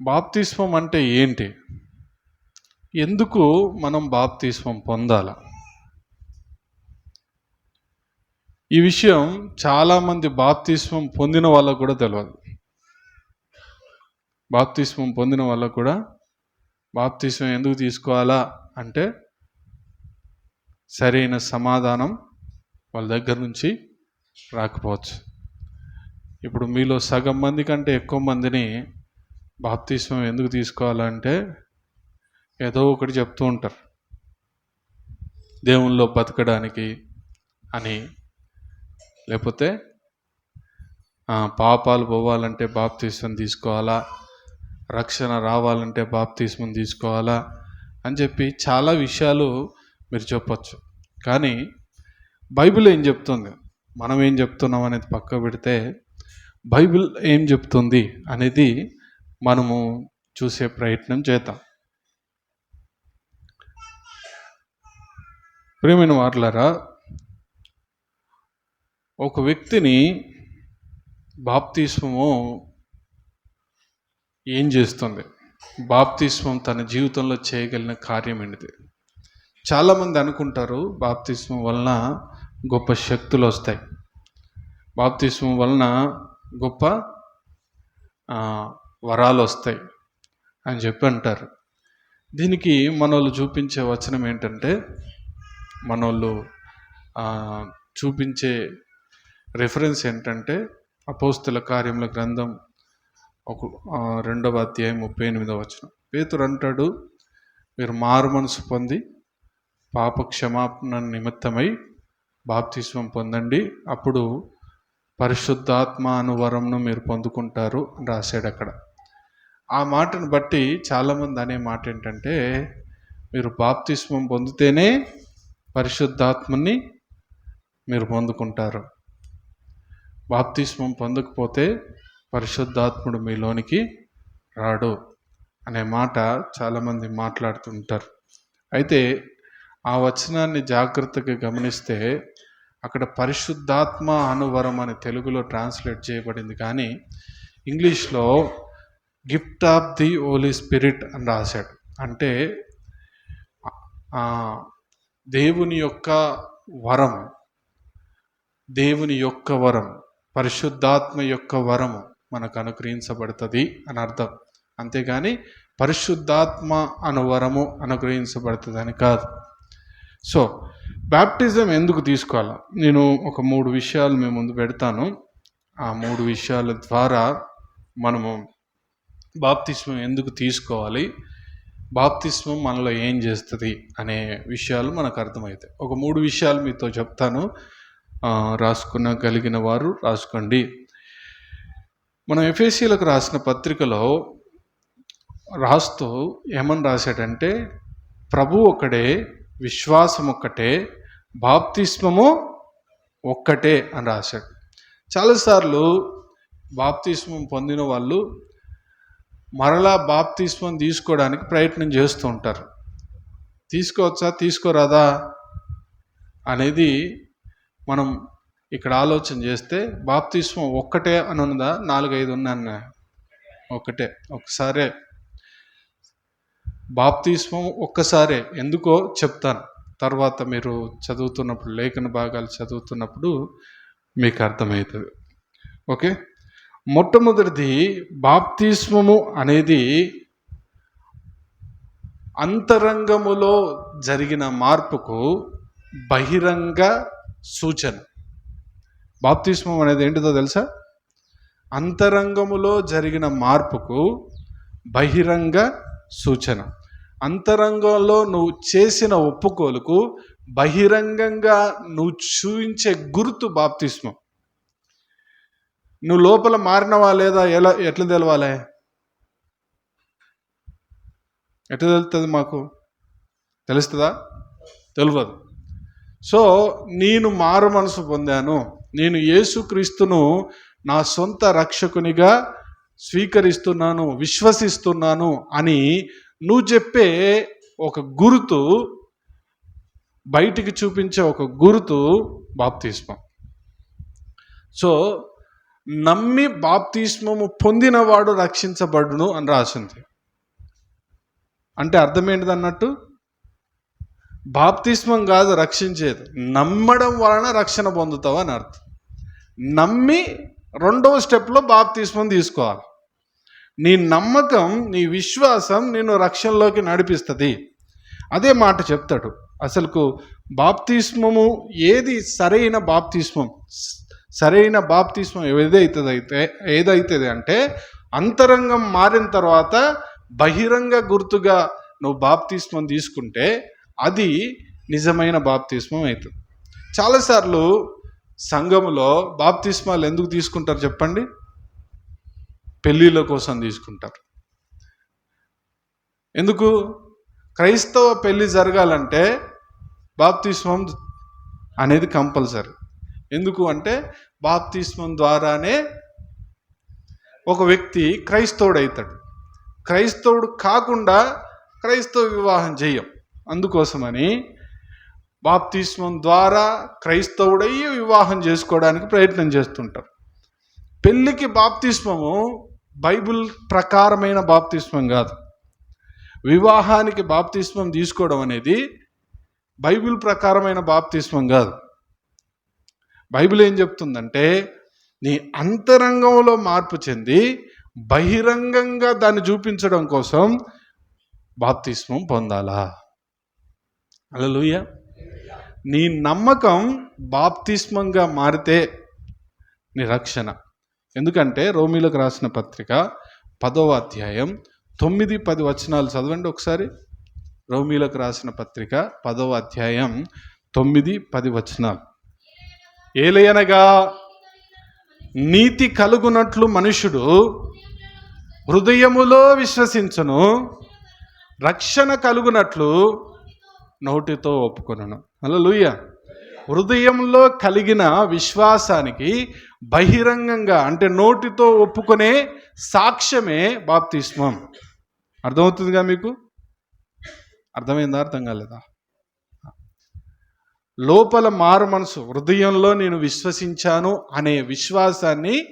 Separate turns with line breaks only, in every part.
బాప్తిస్వం అంటే ఏంటి? ఎందుకు మనం బాప్తిస్వం పొందాల? ఈ విషయం చాలామంది బాప్తిస్వం పొందిన వాళ్ళకు కూడా తెలియదు బాప్తిస్వం పొందిన వాళ్ళకు కూడా బాప్తిస్వం ఎందుకు తీసుకోవాలా అంటే సరైన సమాధానం వాళ్ళ దగ్గర నుంచి రాకపోవచ్చు. ఇప్పుడు మీలో సగం మంది కంటే ఎక్కువ మందిని బాప్తీసం ఎందుకు తీసుకోవాలంటే ఏదో ఒకటి చెప్తూ ఉంటారు. దేవుల్లో బతకడానికి అని. లేకపోతే పాపాలు పోవాలంటే బాప్తీసం తీసుకోవాలా? రక్షణ రావాలంటే బాప్తీసం తీసుకోవాలా? అని చెప్పి చాలా విషయాలు మీరు చెప్పచ్చు. కానీ బైబిల్ ఏం చెప్తుంది? మనం ఏం చెప్తున్నాం అనేది పక్క పెడితే బైబిల్ ఏం చెప్తుంది అనేది మనము చూసే ప్రయత్నం చేద్దాం. ప్రియమైన వార్లరా ఒక వ్యక్తిని బాప్తిస్మము ఏం చేస్తుంది? బాప్తిస్మం తన జీవితంలో చేయగలిగిన కార్యం ఏంటిది? చాలామంది అనుకుంటారు బాప్తిస్మం వలన గొప్ప శక్తులు వస్తాయి. బాప్తిస్మం వలన గొప్ప వరాలు వస్తాయి అని చెప్పి అంటారు. దీనికి మనోళ్ళు చూపించే వచనం ఏంటంటే మనోళ్ళు చూపించే రెఫరెన్స్ ఏంటంటే అపోస్తుల కార్యముల గ్రంథం ఒక రెండవ అధ్యాయం ముప్పై ఎనిమిదవ వచనం. పేతుడు అంటాడు మీరు మారు మనసు పొంది పాప క్షమాపణ నిమిత్తమై బాప్తిస్వం పొందండి. అప్పుడు పరిశుద్ధాత్మ అనువరంను మీరు పొందుకుంటారు రాశాడు అక్కడ ఆ మాటను బట్టి చాలామంది అనే మాట ఏంటంటే మీరు బాప్తిస్మం పొందితేనే పరిశుద్ధాత్మని మీరు పొందుకుంటారు. బాప్తిస్మం పొందకపోతే పరిశుద్ధాత్ముడు మీలోనికి రాడు అనే మాట చాలామంది మాట్లాడుతుంటారు. అయితే ఆ వచనాన్ని జాగ్రత్తగా గమనిస్తే అక్కడ పరిశుద్ధాత్మ అనువరం అని తెలుగులో ట్రాన్స్లేట్ చేయబడింది. కానీ ఇంగ్లీష్లో gift of the Holy Spirit అని రాశాడు. అంటే దేవుని యొక్క వరం దేవుని యొక్క వరం పరిశుద్ధాత్మ యొక్క వరము మనకు అనుగ్రహించబడుతుంది అని అర్థం. అంతేగాని పరిశుద్ధాత్మ అను వరము అనుగ్రహించబడుతుంది అని కాదు. సో బ్యాప్టిజం ఎందుకు తీసుకోవాలి? నేను ఒక మూడు విషయాలు మేము ముందు పెడతాను. ఆ మూడు విషయాల ద్వారా మనము బాప్తిస్మం ఎందుకు తీసుకోవాలి? బాప్తిస్మం మనలో ఏం చేస్తుంది అనే విషయాలు మనకు అర్థమవుతాయి. ఒక మూడు విషయాలు మీతో చెప్తాను. రాసుకున్న కలిగిన వారు రాసుకోండి. మనం ఎఫ్ఎస్సీలకు రాసిన పత్రికలో రాస్తూ ఏమని రాశాడంటే ప్రభు ఒక్కడే విశ్వాసం ఒక్కటే బాప్తిస్మము ఒక్కటే అని రాశాడు. చాలాసార్లు బాప్తిస్మం పొందిన వాళ్ళు మరలా బాప్తిస్మం తీసుకోవడానికి ప్రయత్నం చేస్తూ ఉంటారు. తీసుకోవచ్చా? తీసుకోరాదా? అనేది మనం ఇక్కడ ఆలోచన చేస్తే బాప్తిస్మం ఒక్కటే అని ఉన్నదా నాలుగైదు ఉన్నాను ఒకటే ఒకసారే బాప్తిస్మం ఒక్కసారే. ఎందుకో చెప్తాను. తర్వాత మీరు చదువుతున్నప్పుడు లేఖన భాగాలు చదువుతున్నప్పుడు మీకు అర్థమవుతుంది. ఓకే? మొట్టమొదటిది బాప్తిస్మము అనేది అంతరంగములో జరిగిన మార్పుకు బహిరంగ సూచన. బాప్తిస్మం అనేది ఏంటిదో తెలుసా? అంతరంగములో జరిగిన మార్పుకు బహిరంగ సూచన. అంతరంగంలో నువ్వు చేసిన ఒప్పుకోలుకు బహిరంగంగా నువ్వు చూపించే గుర్తు బాప్తిస్మం నువ్వు లోపల మారినవా లేదా? ఎలా ఎట్లా తెలవాలి? ఎట్లా తెలుస్తుంది మాకు? తెలుస్తుందా? తెలియదు సో నేను మారు మనసు పొందాను. నేను యేసుక్రీస్తును నా సొంత రక్షకునిగా స్వీకరిస్తున్నాను విశ్వసిస్తున్నాను అని నువ్వు చెప్పే ఒక గురుతు బయటికి చూపించే ఒక గురుతు బాప్తిస్మం. సో నమ్మి బాప్తిస్మము పొందినవాడు రక్షించబడును అని రాసింది. అంటే అర్థం ఏంటిది అన్నట్టు? బాప్తిస్మం కాదు రక్షించేది. నమ్మడం వలన రక్షణ పొందుతావు అని అర్థం. నమ్మి రెండవ స్టెప్లో బాప్తిస్మం తీసుకోవాలి. నీ నమ్మకం నీ విశ్వాసం నిన్ను రక్షణలోకి నడిపిస్తుంది. అదే మాట చెప్తాడు. అసలుకు బాప్తిస్మము ఏది సరైన బాప్తిస్మం? సరైన బాప్తిస్మం ఏదైతుందైతే ఏదైతుంది అంటే అంతరంగం మారిన తర్వాత బహిరంగ గుర్తుగా నువ్వు బాప్తిస్మం తీసుకుంటే అది నిజమైన బాప్తిస్మం అవుతుంది చాలాసార్లు సంఘములో బాప్తిస్మాలు ఎందుకు తీసుకుంటారు చెప్పండి? పెళ్ళిళ్ళ కోసం తీసుకుంటారు. ఎందుకు? క్రైస్తవ పెళ్ళి జరగాలంటే బాప్తిస్మం అనేది కంపల్సరీ. ఎందుకు అంటే బాప్తిస్మం ద్వారానే ఒక వ్యక్తి క్రైస్తవుడు అవుతాడు క్రైస్తవుడు కాకుండా క్రైస్తవ వివాహం చేయం అందుకోసమని బాప్తిస్మం ద్వారా క్రైస్తవుడయ్యి వివాహం చేసుకోవడానికి ప్రయత్నం చేస్తుంటారు. పెళ్ళికి బాప్తిస్మము బైబిల్ ప్రకారమైన బాప్తిస్మం కాదు వివాహానికి బాప్తిస్మం తీసుకోవడం అనేది బైబిల్ ప్రకారమైన బాప్తిస్మం కాదు బైబిల్ ఏం చెప్తుందంటే నీ అంతరంగంలో మార్పు చెంది బహిరంగంగా దాన్ని చూపించడం కోసం బాప్తిస్మం పొందాలా? అలలుయ నీ నమ్మకం బాప్తిస్మంగా మారితే నీ రక్షణ. ఎందుకంటే రోమిలకు రాసిన పత్రిక పదవ అధ్యాయం తొమ్మిది పది వచనాలు చదవండి ఒకసారి. రోమిలకు రాసిన పత్రిక పదవ అధ్యాయం తొమ్మిది పది వచనాలు. ఏలయనగా నీతి కలుగునట్లు మనుషుడు హృదయములో విశ్వసించను రక్షణ కలుగునట్లు నోటితో ఒప్పుకొనను. అలా లూయ హృదయంలో కలిగిన విశ్వాసానికి బహిరంగంగా అంటే నోటితో ఒప్పుకునే సాక్ష్యమే బాప్తిస్మం. అర్థమవుతుందిగా మీకు? అర్థమైందా? అర్థం కాలేదా? లోపల మారు మనసు హృదయంలో నేను విశ్వసించాను అనే విశ్వాసాన్ని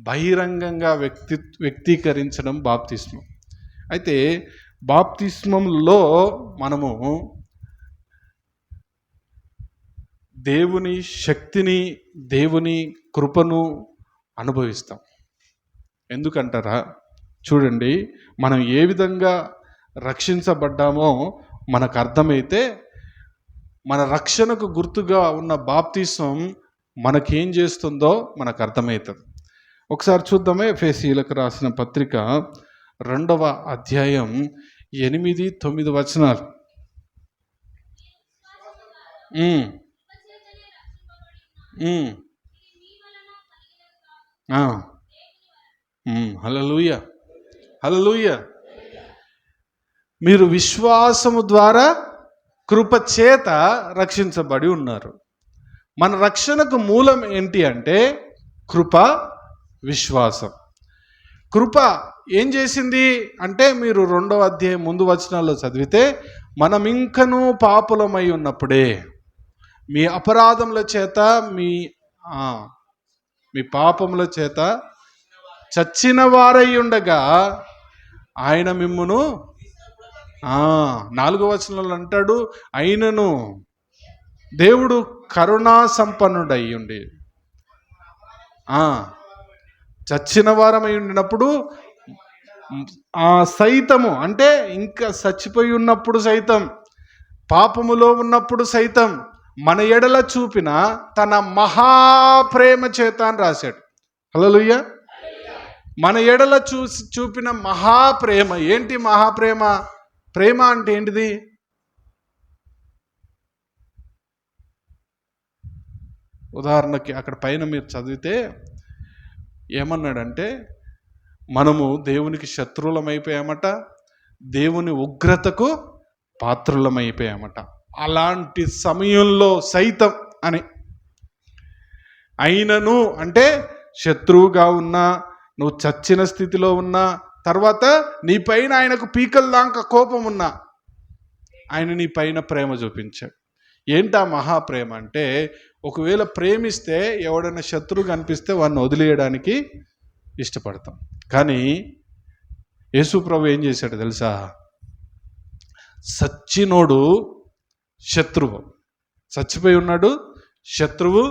బహిరంగంగా వ్యక్తి వ్యక్తీకరించడం బాప్తిస్మం. అయితే బాప్తిస్మంలో మనము దేవుని శక్తిని దేవుని కృపను అనుభవిస్తాం. ఎందుకంటారా? చూడండి మనం ఏ విధంగా రక్షించబడ్డామో మనకు అర్థమైతే మన రక్షణకు గుర్తుగా ఉన్న బాప్తీసం మనకేం చేస్తుందో మనకు అర్థమవుతుంది. ఒకసారి చూద్దామే ఫేసీలకు రాసిన పత్రిక రెండవ అధ్యాయం ఎనిమిది తొమ్మిది వచనాలు. హలలుయ హలలుయ మీరు విశ్వాసము ద్వారా కృప చేత రక్షించబడి ఉన్నారు. మన రక్షణకు మూలం ఏంటి అంటే కృప విశ్వాసం. కృప ఏం చేసింది అంటే మీరు రెండవ అధ్యాయం ముందు వచనాల్లో చదివితే మనం ఇంకనూ పాపులమై ఉన్నప్పుడే మీ అపరాధముల చేత మీ మీ పాపముల చేత చచ్చిన వారై ఉండగా ఆయన మిమ్మును నాలుగో వచనంలో అంటాడు అయినను దేవుడు కరుణా సంపన్నుడై ఉండి చచ్చిన వారమై ఉండినప్పుడు ఆ సైతము అంటే ఇంకా చచ్చిపోయి ఉన్నప్పుడు సైతం పాపములో ఉన్నప్పుడు సైతం మన ఎడల చూపిన తన మహాప్రేమ చేత అని రాశాడు. హలోయ మన ఎడల చూసి చూపిన మహాప్రేమ ఏంటి మహాప్రేమ? ప్రేమ అంటే ఏంటిది? ఉదాహరణకి అక్కడ పైన మీరు చదివితే ఏమన్నాడంటే మనము దేవునికి శత్రువులమైపోయామట దేవుని ఉగ్రతకు పాత్రులమైపోయామట. అలాంటి సమయంలో సైతం అని. అయినను అంటే శత్రువుగా ఉన్నా నువ్వు చచ్చిన స్థితిలో ఉన్నా తర్వాత నీ పైన ఆయనకు పీకల దాకా కోపం ఉన్నా ఆయన నీ పైన ప్రేమ చూపించాడు. ఏంటా మహాప్రేమ అంటే ఒకవేళ ప్రేమిస్తే ఎవడైనా శత్రువు కనిపిస్తే వాడిని వదిలేయడానికి ఇష్టపడతాం. కానీ యేసు ప్రభు ఏం చేశాడు తెలుసా? సచ్చినోడు శత్రువు. చచ్చిపోయి ఉన్నాడు శత్రువు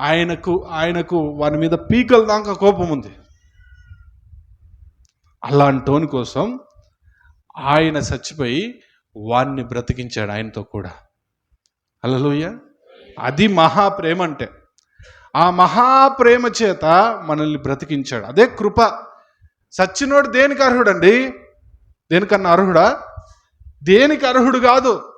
ఆయనకు ఆయనకు వాని మీద పీకల దాకా కోపం ఉంది అలాంటోని కోసం ఆయన చచ్చిపోయి వాణ్ణి బ్రతికించాడు ఆయనతో కూడా. అలలోయ అది మహాప్రేమ అంటే. ఆ మహాప్రేమ చేత మనల్ని బ్రతికించాడు. అదే కృప. సచ్చినోడు దేనికి అర్హుడండి? దేనికన్నా అర్హుడా? దేనికి అర్హుడు కాదు.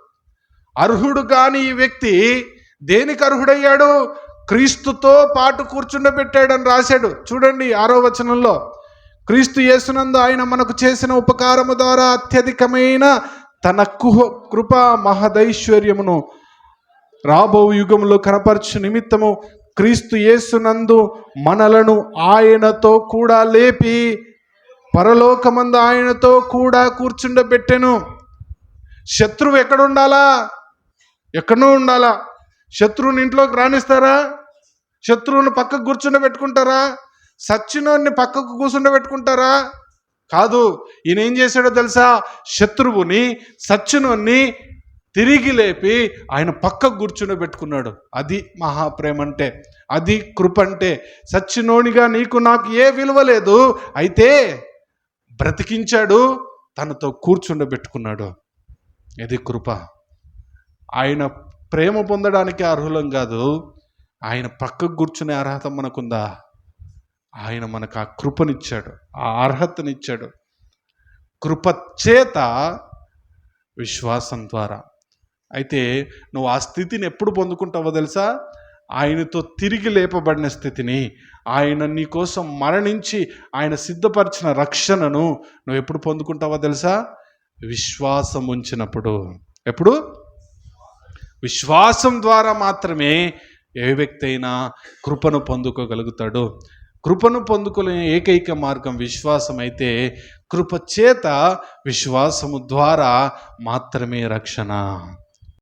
అర్హుడు కాని ఈ వ్యక్తి దేనికి అర్హుడయ్యాడు? క్రీస్తుతో పాటు కూర్చుండబెట్టాడని రాశాడు. చూడండి ఆరో వచనంలో. క్రీస్తు యేసునందు ఆయన మనకు చేసిన ఉపకారము ద్వారా అత్యధికమైన తన కుహ కృప మహదైశ్వర్యమును రాబో యుగంలో కనపరచు నిమిత్తము క్రీస్తు యేసునందు మనలను ఆయనతో కూడా లేపి పరలోకమందు ఆయనతో కూడా కూర్చుండబెట్టెను. శత్రువు ఎక్కడ ఉండాలా ఎక్కడో ఉండాలా? శత్రువుని ఇంట్లోకి రాణిస్తారా శత్రువుని పక్కకు కూర్చుండబెట్టుకుంటారా? సచ్చినోడిని పక్కకు కూర్చుండబెట్టుకుంటారా కాదు. ఈయన ఏం చేశాడో తెలుసా? శత్రువుని సచ్చినోడిని తిరిగి లేపి ఆయన పక్కకు కూర్చుండబెట్టుకున్నాడు. అది మహాప్రేమ అంటే అది కృప అంటే సచ్చినోనిగా నీకు నాకు ఏ విలువ లేదు. అయితే బ్రతికించాడు తనతో కూర్చుండబెట్టుకున్నాడు. ఇది కృప. ఆయన ప్రేమ పొందడానికి అర్హులం కాదు. ఆయన పక్కకు కూర్చునే అర్హత మనకుందా? ఆయన మనకు ఆ కృపనిచ్చాడు ఆ అర్హతనిచ్చాడు. కృప చేత విశ్వాసం ద్వారా. అయితే నువ్వు ఆ స్థితిని ఎప్పుడు పొందుకుంటావో తెలుసా? ఆయనతో తిరిగి లేపబడిన స్థితిని ఆయన నీ కోసం మరణించి ఆయన సిద్ధపరిచిన రక్షణను నువ్వు ఎప్పుడు పొందుకుంటావో తెలుసా? విశ్వాసం ఉంచినప్పుడు. ఎప్పుడు? విశ్వాసం ద్వారా మాత్రమే ఏ వ్యక్తి అయినా కృపను పొందుకోగలుగుతాడు. కృపను పొందుకునే ఏకైక మార్గం విశ్వాసం అయితే కృప చేత విశ్వాసము ద్వారా మాత్రమే రక్షణ.